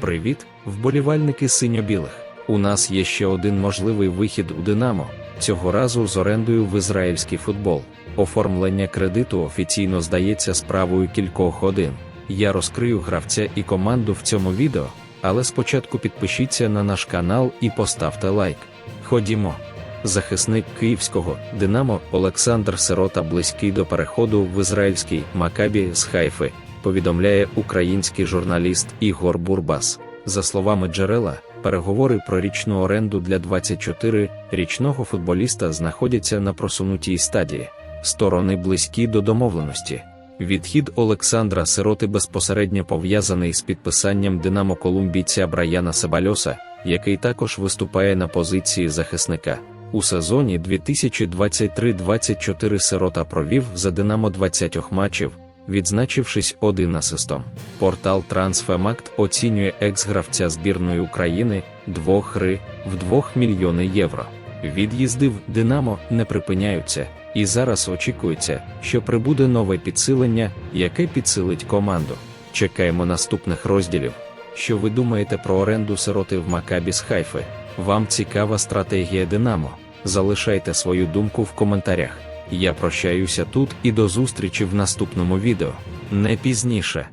Привіт, вболівальники синьо-білих. У нас є ще один можливий вихід у Динамо, цього разу з орендою в ізраїльський футбол. Оформлення кредиту офіційно здається справою кількох годин. Я розкрию гравця і команду в цьому відео, але спочатку підпишіться на наш канал і поставте лайк. Ходімо. Захисник київського Динамо Олександр Сирота близький до переходу в ізраїльський Макабі з Хайфи, повідомляє український журналіст Ігор Бурбас. За словами джерела, переговори про річну оренду для 24-річного футболіста знаходяться на просунутій стадії. Сторони близькі до домовленості. Відхід Олександра Сироти безпосередньо пов'язаний з підписанням Динамо колумбійця Браяна Себальоса, який також виступає на позиції захисника. У сезоні 2023-24 Сирота провів за Динамо 20 матчів, відзначившись один асистом. Портал Трансфемакт оцінює екс-гравця збірної України двох гри в 2 мільйони євро. Від'їзди в Динамо не припиняються, і зараз очікується, що прибуде нове підсилення, яке підсилить команду. Чекаємо наступних розділів. Що ви думаєте про оренду сироти в Макабі з Хайфи? Вам цікава стратегія Динамо? Залишайте свою думку в коментарях. Я прощаюся тут і до зустрічі в наступному відео. Не пізніше.